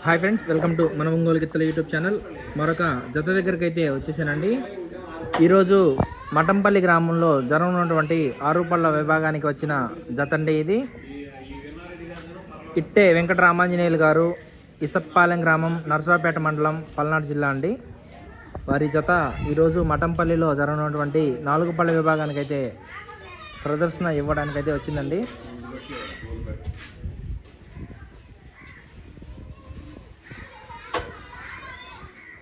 Hi friends welcome to మన Ongole గిత్తల YouTube channel మరొక జత దగ్గరికి అయితే వచ్చేసానండి. ఈరోజు మఠంపల్లి గ్రామంలో జరగనున్నటువంటి ఆరుపళ్ళ విభాగానికి వచ్చిన జత అండి ఇది. ఇట్టే వెంకటరామాంజనేయులు గారు ఇసప్పాలెం గ్రామం నర్సరావుపేట మండలం పల్నాడు జిల్లా అండి. వారి జత ఈరోజు మఠంపల్లిలో జరగనున్నటువంటి నాలుగు పళ్ళ విభాగానికి అయితే ప్రదర్శన ఇవ్వడానికి అయితే వచ్చిందండి.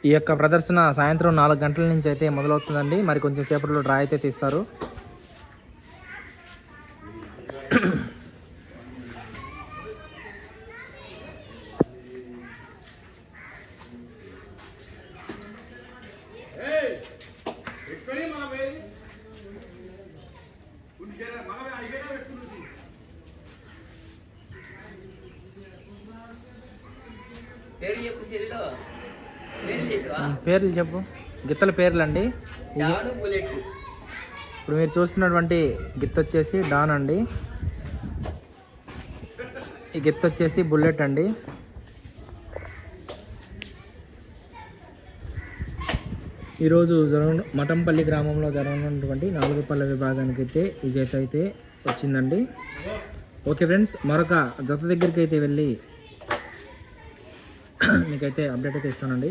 ఈ యొక్క ప్రదర్శన సాయంత్రం నాలుగు గంటల నుంచి అయితే మొదలవుతుందండి. మరి కొంచెం సేపట్లో డ్రా అయితే తీస్తారు. పేరు చెప్పు పేర్లు చెప్పు. గిత్తల పేర్లు అండి ఇప్పుడు మీరు చూస్తున్నటువంటి గిత్త వచ్చేసి డాన్ అండి. ఈ గిత్త వచ్చేసి బుల్లెట్ అండి. ఈరోజు జరగ మఠంపల్లి గ్రామంలో జరగనున్నటువంటి నాలుగు పళ్ళ విభాగానికి అయితే ఈ జత అయితే వచ్చిందండి. ఓకే ఫ్రెండ్స్ మరొక జత దగ్గరికి అయితే వెళ్ళి మీకైతే అప్డేట్ అయితే ఇస్తానండి.